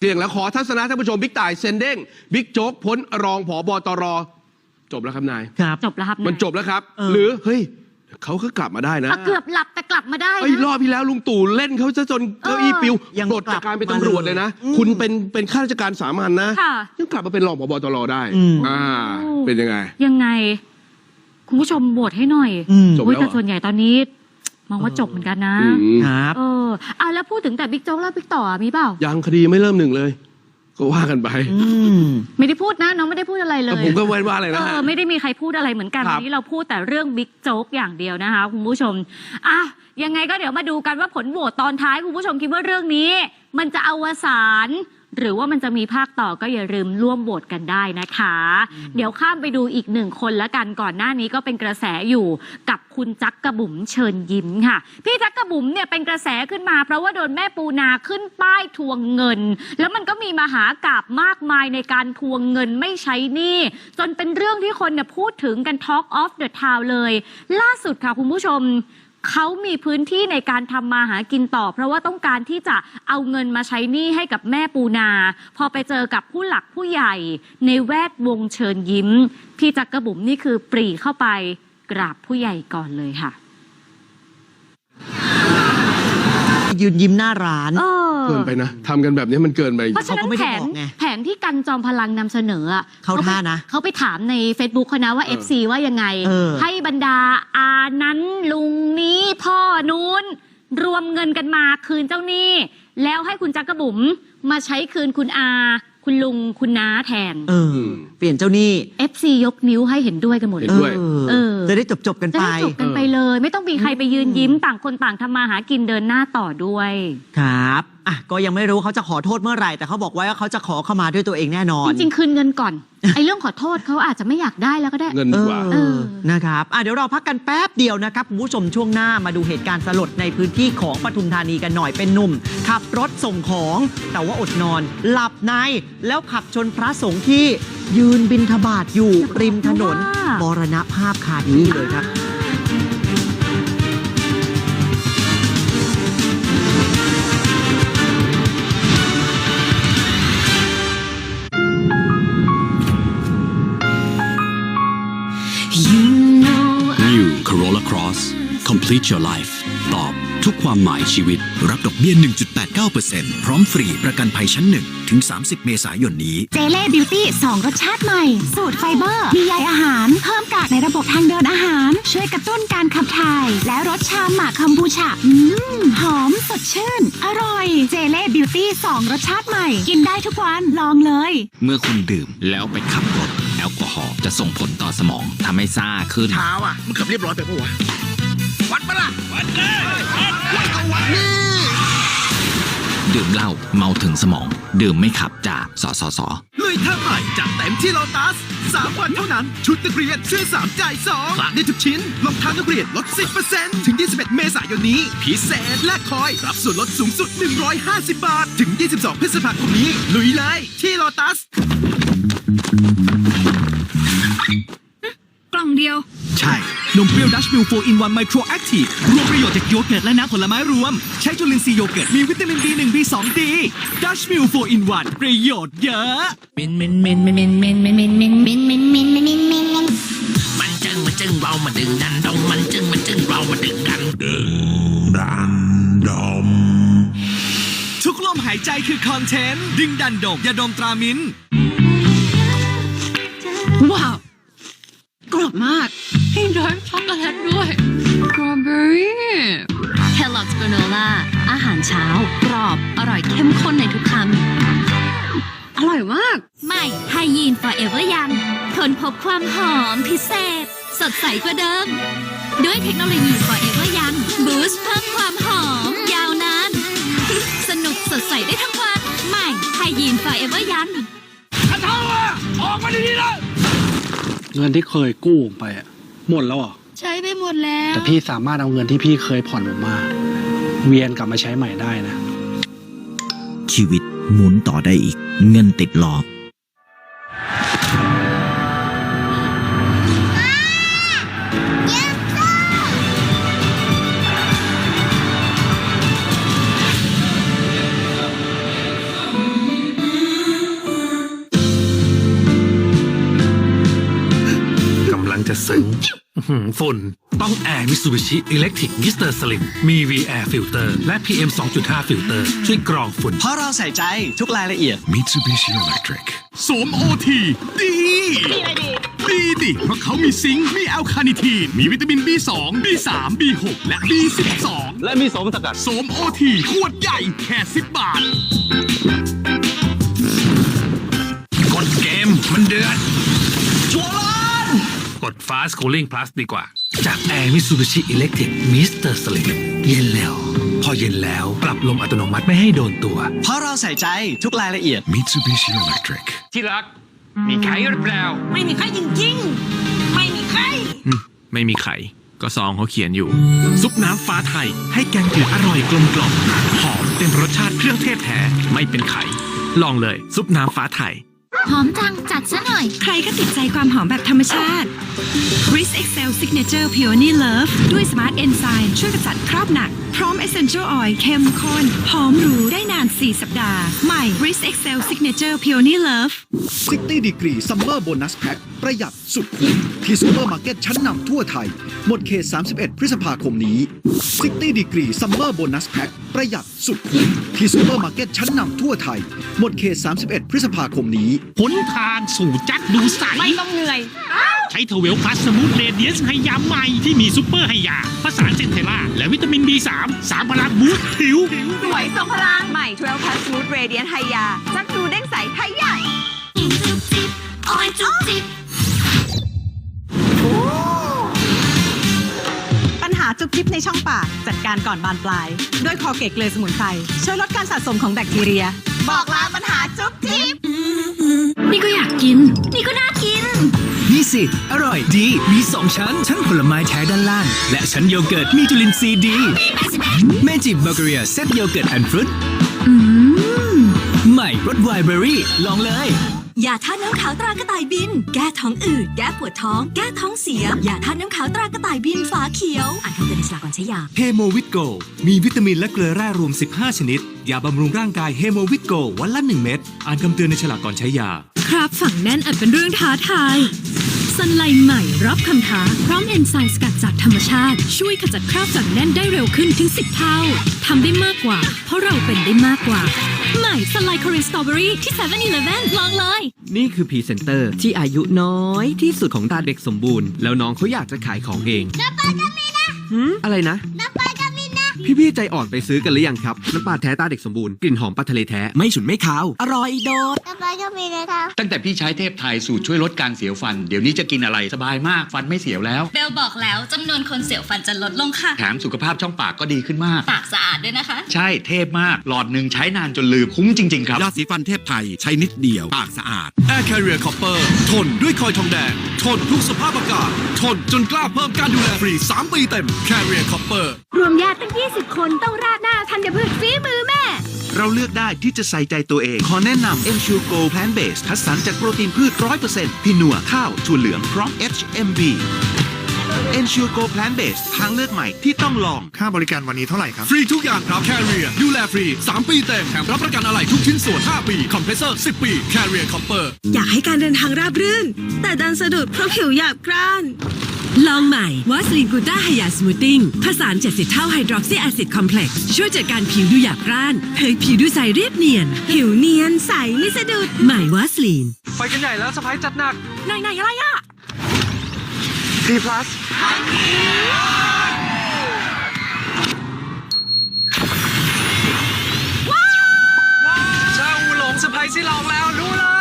เรียงแล้วขอทัศนะท่านผู้ชมบิ๊กต่ายเซนเด้งบิ๊กโจ๊กพ้นรองผอบตร จบแล้วครับนาย ครับ จบแล้วครับมันายจบแล้วครับ เออ หรือเฮ้ยเขาก็กลับมาได้นะอะเกือบหลับแต่กลับมาได้ไอ้ยนะรอบที่แล้วลุงตู่เล่นเขาซะจนเก้าอี้เออปิวยังปลดจากการเป็นกลับมาตำรวจเลยนะอืมคุณเป็นเป็นข้าราชการสามัญนะค่ะ ยังกลับมาเป็นรองผบตรได้อืม อ่า เป็นยังไง ยังไง คุณผู้ชมโหวตให้หน่อยอืมจบอุ๊ยแล้วเหรอแต่ส่วนใหญ่ตอนนี้ มองว่าจบเหมือนกันนะ อืม ครับ เออ เอาแล้วพูดถึงแต่บิ๊กโจ๊กแล้วบิ๊กต่อมีเปล่า ยังคดีไม่เริ่มหนึ่งเลย ก็ว่ากันไปอืมไม่ได้พูดนะน้องไม่ได้พูดอะไรเลแต่ยผมก็เว้นว่าอะไรเอนะฮะ อไม่ได้มีใครพูดอะไรเหมือนกันครับ วันนี้เราพูดแต่เรื่องบิ๊กโจ๊กอย่างเดียวนะคะคุณผู้ชมอะยังไงก็เดี๋ยวมาดูกันว่าผลโหวตตอนท้ายคุณผู้ชมคิดว่าเรื่องนี้ มันจะอวสาน หรือว่ามันจะมีภาคต่อก็อย่าลืมร่วมโหวตกันได้นะคะ เดี๋ยวข้ามไปดูอีกหนึ่งคนละกันก่อนหน้านี้ก็เป็นกระแสอยู่กับคุณจักกระบุ๋มเชิญยิ้มค่ะ พี่จักกระบุ๋มเนี่ยเป็นกระแสขึ้นมา เพราะว่าโดนแม่ปูนาขึ้นป้ายทวงเงิน แล้วมันก็มีมหากราบมากมายในการทวงเงินไม่ใช้หนี้จนเป็นเรื่องที่คนเนี่ยพูดถึงกัน Talk of the Town เลย ล่าสุดค่ะคุณผู้ชม เขามีพื้นที่ในการทำมาหากินต่อ เพราะว่าต้องการที่จะเอาเงินมาใช้หนี้ให้กับแม่ปูนา พอไปเจอกับผู้หลักผู้ใหญ่ ในแวดวงเชิญยิ้ม พี่จักกระบุ๋มนี่คือปรีเข้าไปกราบผู้ใหญ่ก่อนเลยค่ะ ยืนยิ้มหน้าร้าน เออ เกินไปนะทำกันแบบนี้มันเกินไป เพราะฉะนั้นเขาก็ไม่แผได้นบอกไงแผนที่กันจอมพลังนำเสนออะเข้าท่านะ เขาไปถามใน Facebook เขานะว่า เออ FC ว่ายังไง เออ ให้บรรดาอานั้นลุงนี้พ่อนู้น รวมเงินกันมาคืนเจ้าหนี้ แล้วให้คุณจักกระบุ๋มมาใช้คืนคุณอาคุณลุงคุณน้าแทน เออ เปลี่ยนเจ้าหนี้ FC ยกนิ้วให้เห็นด้วยกันหมดเห็เลนยด้วย เออ จะได้จบจบๆกันจะไป ได้จบกันไปเลย ไม่ต้องมีใครไปยืนยิ้มต่างคนต่างทำมาหากินเดินหน้าต่อด้วย ครับอะก็ยังไม่รู้เขาจะขอโทษเมื่อไหร่ แต่เขาบอกไว้ว่าเขาจะขอเข้ามาด้วยตัวเองแน่นอน จริงๆคืนเงินก่อนไอ้เรื่องขอโทษเขาอาจจะไม่อยากได้แล้วก็ได้ เงินเอดีกว่าอเออนะครับอะเดี๋ยวเราพักกันแป๊บเดียวนะครับคุณผู้ชมช่วงหน้ามาดูเหตุการณ์สลดในพื้นที่ของปทุมธานีกันหน่อยเป็นหนุ่ม ขับรถส่งของ แต่ว่าอดนอน หลับในแล้วขับชนพระสงฆ์ที่ยืนบินทบาทอยู่ริมถนนอย่าบอกนะว่ามรณภาพคาที่เลยครับ Complete your life ตอบทุกความหมายชีวิต รับดอกเบี้ย 1.89%พร้อมฟรีประกันภัยชั้น1ถึง 30 เมษายนนี้ เจเล่บิวตี้2รสชาติใหม่ สูตรไฟเบอร์ มีใยอาหาร เพิ่มกากในระบบทางเดินอาหาร ช่วยกระตุ้นการขับถ่าย และรสชาหมากคัมบูชาอืม หอมสดชื่น อร่อย เจเล่บิวตี้2รสชาติใหม่ กินได้ทุกวันลองเลย เมื่อคุณดื่มแล้วไปขับรถแอลกอฮอล์จะส่งผลต่อสมองทำให้ซ่าขึ้น เท้าอะ มันขับเรียบร้อยไปปะวะวัดปะ ล่ะ วัดเลยวัดก็วัดนี่ดื่มเหล้าเมาถึงสมอง ดื่มไม่ขับจากสสสลุยท่าใหม่จัดเต็มที่โลตัส3วันเท่านั้น ชุดนักเรียนเสื้อ3จ่าย2คลาดได้ทุกชิ้นรองเท้านักเรียนลด 10%ถึง 21 เมษายนนี้ พิเศษและคอย รับส่วนลดสูงสุด 150 บาท ถึง 22 พฤษภาคมนี้ ลุยเลยที่โลตัส กล่องเดียว ใช่ นมเปรี้ยวดัชมิลโฟอินวันไมโครแอคทีฟรวมประโยชน์จากโยเกิร์ตและน้ำผลไม้รวม ใช้จุลินทรีย์โยเกิร์ต มีวิตามิน B1 B2 D ดัชมิลโฟอินวันประโยชน์เยอะมันจึงมันจึงเรามาดึงดันดงมันจึงมันจึงเรามาดึงดันทุกลมหายใจคือคอนเทนต์ดึงดันดมยาดมตรามิน นพบความหอมพิเศษ สดใสกว่าเดิม ด้วยเทคโนโลยี Forever ยังบูสต์เพิ่มความหอม ยาวนาน สนุกสดใสได้ทั้งวัน ใหม่ไฮยีน Forever ยังเงินที่เคยกู้ผมไปอะหมดแล้วเหรอใช้ไปหมดแล้ว แต่พี่สามารถเอาเงินที่พี่เคยผ่อนผมมา เวียนกลับมาใช้ใหม่ได้นะ ชีวิตหมุนต่อได้อีก เงินติดหลอ จะซึ้งฝุ่น ต้องแอร์มิสูบิชิอิเล็กทริกมิสเตอร์สลิมมีวีแอร์ฟิลเตอร์และ PM 2.5ลเตอร์ช่วยกรองฝุ่น เพราะเราใส่ใจทุกรายละเอียดมิซูบิชิอิเล็กทริกสวมโอทีดีดี ดิ เพราะเขามีซิงค์มีแอลคาเนิทีน มีวิตามิน B2 B3 B6 และ B12 และมีสมสกัดสวมโอทีขวดใหญ่แค่ 10 บาท กดเกมมันเดือดชัวร์ล้านกด Fast Cooling Plus ดีกว่า จาก Air Mitsubishi Electric Mr. Slim เย็นแล้ว พอเย็นแล้วปรับลมอัตโนมัติไม่ให้โดนตัว เพราะเราใส่ใจทุกรายละเอียด Mitsubishi Electric ที่รัก มีไข่หรือเปล่า ไม่มีใครจริงๆ ไม่มีใครไม่มีไข่ก็ซองเขาเขียนอยู่ ซุปน้ำฟ้าไทย ให้แกงจืดอร่อยกลมกล่อมหอมเต็มรสชาติเครื่องเทศแท้ ไม่เป็นไข่ ลองเลย ซุปน้ำฟ้าไทย หอมจังจัดซะหน่อย ใครก็ติดใจความหอมแบบธรรมชาติ Chris Excel Signature Peony Love ด้วย Smart Enzyme ช่วยกำจัดคราบหนัก พร้อม Essential Oil เข้มข้นหอมหรูได้นาน 4 สัปดาห์ ใหม่ Chris Excel Signature Peony Love 60ดีกรีซัมเมอร์โบนัสแพ็คประหยัดสุดคุ้มที่ซูเปอร์มาร์เก็ตชั้นนำทั่วไทย หมดเขต 31 พฤษภาคมนี้ 60ดีกรีซัมเมอร์โบนัสแพ็คประหยัดสุดคุ้มที่ซูเปอร์มาร์เก็ตชั้นนำทั่วไทย หมดเขต 31 พฤษภาคมนี้หนทางสู่จัดดูใส ไม่ต้องเหนื่อย ใช้เทเวลพลัสสมูทเรเดียสไฮยาใหม่ที่มีซูเปอร์ไฮยาผสานเซนเทล่าและวิตามิน B3 สามพลังบูสต์ผิวสวยทรงพลังใหม่12 plus smooth radiant ไฮยาซักดูเด้งใสไฮยาปัญหาจุบจิบในช่องปาก จัดการก่อนบานปลาย ด้วยคอเกตเกลือสมุนไพรช่วยลดการสะสมของแบคทีเรีย บอกลาปัญหาจุ๊บจิ๊บนี่ก็อยากกิน นี่ก็น่ากิน นี่สิอร่อยดี มีสองชั้น ชั้นผลไม้แท้ด้านล่าง และชั้นโยเกิร์ตมีจุลินทรีย์ดีเมจิเบเกอรี่เซตโยเกิร์ตแอนด์ฟรุตอืมใหม่รสไวน์เบอร์รี่ ลองเลยยาท่าตุน้ำขาวตรากระต่ายบิน แก้ท้องอืด แก้ปวดท้อง แก้ท้องเสียยาท่าตุน้ำขาวตรากระต่ายบินฝาเขียว อ่านคำเตือนในฉลากก่อนใช้ยาเฮโมวิตโก มีวิตามินและเกลือแร่รวม 15 ชนิด ยาบำรุงร่างกายเฮโมวิตโกวันละ 1 เม็ด อ่านคำเตือนในฉลากก่อนใช้ยา ครับ ฝังแน่นอาจเป็นเรื่องท้าทาย สันไลใหม่รับคำท้า พร้อมเอนไซม์สกัดจากธรรมชาติ ช่วยขจัดคราบฝังแน่นได้เร็วขึ้นถึง 10 เท่าทำได้มากกว่า เพราะเราเป็นได้มากกว่า ใหม่สันไลคอรีนสตรอเบอรี่ที่7 e เ e ่ e อลองเลย นี่คือพรีเซนเตอร์ที่อายุน้อยที่สุดของตาเด็กสมบูรณ์ แล้วน้องเขาอยากจะขายของเองน้ำปลากับมินะอะไรนะ น้ำปลากับมินะ พี่ๆใจอ่อนไปซื้อกันหรือยังครับ น้ำปลาแท้ตาเด็กสมบูรณ์ กลิ่นหอมปลาทะเลแท้ ไม่ฉุนไม่คาว อร่อยโดดตั้งแต่พี่ใช้เทพไทยสูตรช่วยลดการเสียวฟัน เดี๋ยวนี้จะกินอะไรสบายมากฟันไม่เสียวแล้ว เบลบอกแล้วจำนวนคนเสียวฟันจะลดลงค่ะ แถมสุขภาพช่องปากก็ดีขึ้นมาก ปากสะอาดด้วยนะคะ ใช่เทพมาก หลอดหนึ่งใช้นานจนลืมคุ้มจริง ๆ ครับ ยาสีฟันเทพไทยใช้นิดเดียว ปากสะอาด Air Carrier Copper ทนด้วยคอยทองแดง ทนทุกสภาพอากาศ ทนจนกล้าเพิ่มการดูแลฟรี 3 ปีเต็ม Carrier Copper รวมญาติตั้ง20 คนต้องราดหน้าทันยพืชฝีมือแม่ เราเลือกได้ที่จะใส่ใจตัวเอง ขอแนะนำ m s u r e Go Plant Based คัดสรรจากโปรตีนพืช 100%พินัวข้าวถั่วเหลืองพร้อม HMB e n s u r e Go Plant Based ทางเลือกใหม่ที่ต้องลอง ค่าบริการวันนี้เท่าไหร่ครับ ฟรีทุกอย่างครับ Carrier ดูแลฟรี 3 ปีเต็ม แถมรับประกันอะไรทุกชิ้นส่วน 5 ปี คอมเพรสเซอร์ 10 ปี Carrier Copper อยากให้การเดินทางราบรื่น แต่ดันสะดุดเพราะผิวหยาบกร้าน ลองใหม่วาสลีนกูต้าไฮยาสมูทติ้งผสาน70 เท่าไฮดรอกซีแอซิดคอมเพล็กซ์ช่วยจัดการผิวดูหยาบกร้านเผยผิวดูใสเรียบเนียน ผิวเนียนใสไม่สะดุด ใหม่วาสลีน ไปกันใหญ่แล้วสะพายจัดหนักไหนไหนอะไรอะ C plus ว้าวเจ้าหลงสะพายสิลองแล้วดูเลย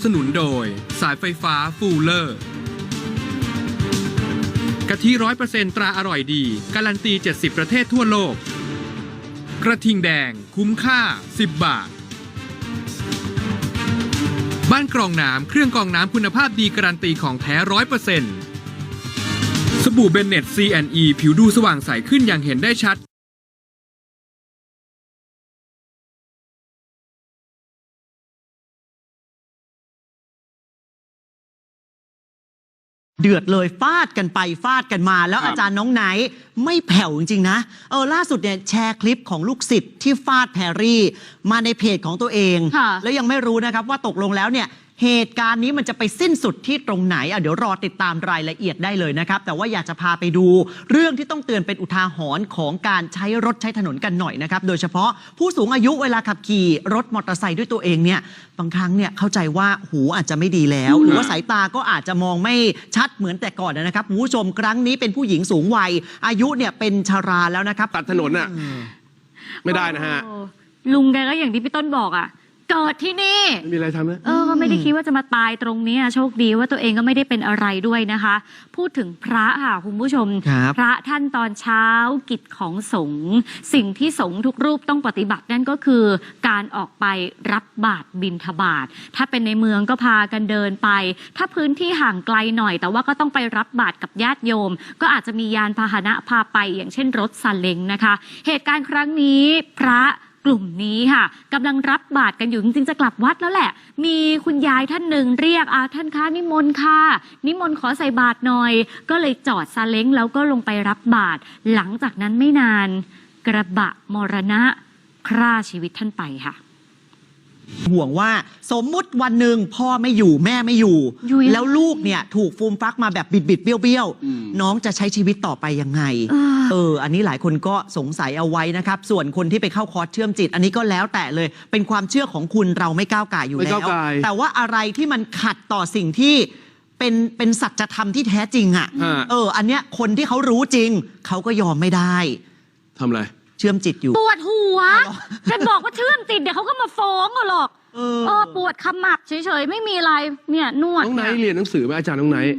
บสนุนโดยสายไฟฟ้าฟูลเลอร์กะทิร้อยเปอร์เซ็นตราอร่อยดี การันตี 70 ประเทศทั่วโลก กระทิงแดงคุ้มค่า 10 บาท บ้านกรองน้ำเครื่องกรองน้ำคุณภาพดีการันตีของแท้ร้อยเปอร์เซ็นต์สบู่เบนเน็ต C&E ผิวดูสว่างใสขึ้นอย่างเห็นได้ชัด เดือดเลยฟาดกันไปฟาดกันมา แล้วครับอาจารย์น้องไนท์ไม่แผ่วจริงๆนะเออล่าสุดเนี่ยแชร์คลิปของลูกศิษย์ที่ฟาดแพรรี่ มาในเพจของตัวเองค่ะแล้วยังไม่รู้นะครับว่าตกลงแล้วเนี่ย เหตุการณ์นี้มันจะไปสิ้นสุดที่ตรงไหนอะเดี๋ยวรอติดตามรายละเอียดได้เลยนะครับ แต่ว่าอยากจะพาไปดูเรื่องที่ต้องเตือนเป็นอุทาหรณ์ของการใช้รถใช้ถนนกันหน่อยนะครับ โดยเฉพาะผู้สูงอายุเวลาขับขี่รถมอเตอร์ไซค์ด้วยตัวเองเนี่ยบางครั้งเนี่ยเข้าใจว่าหูอาจจะไม่ดีแล้ว หรือว่าสายตาก็อาจจะมองไม่ชัดเหมือนแต่ก่อนนะครับคุณผู้ชมครั้งนี้เป็นผู้หญิงสูงวัย อายุเนี่ยเป็นชาราแล้วนะครับตัดถนนน่ะไม่ได้นะฮะโอ้ลุงแกก็อย่างที่พี่ต้นบอกอะ เกิดที่นี่ ไม่มีอะไรทำนะเออก็ไม่ได้คิดว่าจะมาตายตรงเนี้ยโชคดีว่าตัวเองก็ไม่ได้เป็นอะไรด้วยนะคะ พูดถึงพระค่ะคุณผู้ชม ครับพระท่านตอนเช้ากิจของสงฆ์สิ่งที่สงฆ์ทุกรูปต้องปฏิบัตินั่นก็คือ การออกไปรับบาตรบิณฑบาตถ้าเป็นในเมืองก็พากันเดินไป ถ้าพื้นที่ห่างไกลหน่อย แต่ว่าก็ต้องไปรับบาตรกับญาติโยม ก็อาจจะมียานพาหนะพาไปอย่างเช่นรถซาเล้งนะคะ เหตุการณ์ครั้งนี้พระ กลุ่มนี้ค่ะกำลังรับบาตรกันอยู่จริงๆจะกลับวัดแล้วแหละ มีคุณยายท่านหนึ่งเรียกอาท่านคะนิมนต์ค่ะ นิมนต์ขอใส่บาตรหน่อย ก็เลยจอดซาเล้งแล้วก็ลงไปรับบาตรหลังจากนั้นไม่นาน กระบะมรณะฆ่าชีวิตท่านไปค่ะ ห่วงว่าสมมุติวันหนึ่งพ่อไม่อยู่แม่ไม่อยู่ อยู่ยังไง แล้วลูกเนี่ยถูกฟูมฟักมาแบบบิดบิดๆเบี้ยวเบี้ยวๆอืมน้องจะใช้ชีวิตต่อไปยังไงเออเออ อันนี้หลายคนก็สงสัยเอาไว้นะครับ ส่วนคนที่ไปเข้าคอร์สเชื่อมจิต อันนี้ก็แล้วแต่เลย เป็นความเชื่อของคุณเราไม่ก้าวไก่ายอยู่ไม่แล้ก้าว วก่าย แต่ว่าอะไรที่มันขัดต่อสิ่งที่เป็นเป็นสัจธรรมที่แท้จริงอะ่ะ ฮะเออ อันเนี้ยคนที่เขารู้จริง เขาก็ยอมไม่ได้ ทำอะไร เชื่อมจิตอยู่ ปวดหัวจะบอกว่าเชื่อมติดเดี๋ยวเขาก็มาฟ้องเอาหรอกเออ เออปวดขมับเฉยๆ ไม่มีอะไรเนี่ยนวดน้องไนเนี่ยท์เรียนหนังสือไหมอาจารย์น้องไนท์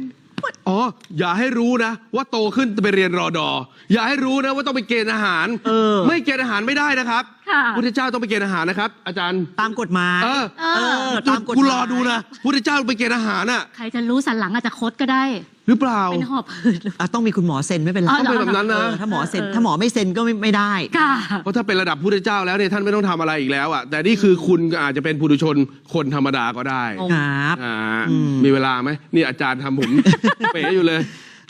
อ๋อ อย่าให้รู้นะ ว่าโตขึ้นจะไปเรียนรอดอ อย่าให้รู้นะว่าต้องไปเกณฑ์อาหาร เออ ไม่เกณฑ์อาหารไม่ได้นะครับค่ะ พุทธเจ้าต้องไปเกณฑ์อาหารนะครับ อาจารย์ ตามกฎหมายเออเอเอออตามกฎหมายกูรอดูนะพุทธเจ้าไปเกณฑ์อาหารน่ะ ใครจะรู้สันหลังอาจจะคดก็ได้ หรือเปล่า เป็นหอบหืดหรือ อะต้องมีคุณหมอเซ็นไม่เป็นไรอ๋อต้องเป็นแบบนั้นเอนะอถ้าหมอเซ็นถ้าหมอไม่เซ็นก็ไม่ไม่ได้ ค่ะ เพราะถ้าเป็นระดับพุทธเจ้าแล้วเนี่ยท่านไม่ต้องทำอะไรอีกแล้วอะแต่นี่คือคุณอาจจะเป็นผู้ดุชนคนธรรมดาก็ได้ครับ อ่าอืมมีเวลาไหมนี่อาจารย์ทำผม เป๋อยู่เลย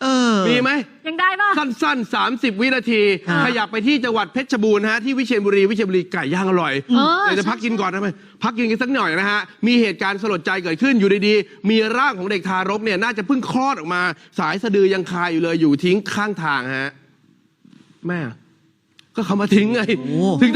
เออ มีไหม ยังได้ป่ะ สั้นๆ 30 วินาทีครับขยับไปที่จังหวัดเพชรบูรณ์นะฮะที่วิเชียรบุรีวิเชียรบุรีไก่ย่างอร่อยเออเดี๋ยวจะพักกินก่อนนะไหมพักกินกันสักหน่อยนะฮะ มีเหตุการณ์สลดใจเกิดขึ้นอยู่ดีๆ มีร่างของเด็กทารกเนี่ยน่าจะเพิ่งคลอดออกมา สายสะดือยังคาอยู่เลยอยู่ทิ้งข้างทางฮะ แม่ ก็เขามาทิ้งไงโอ้ ถึง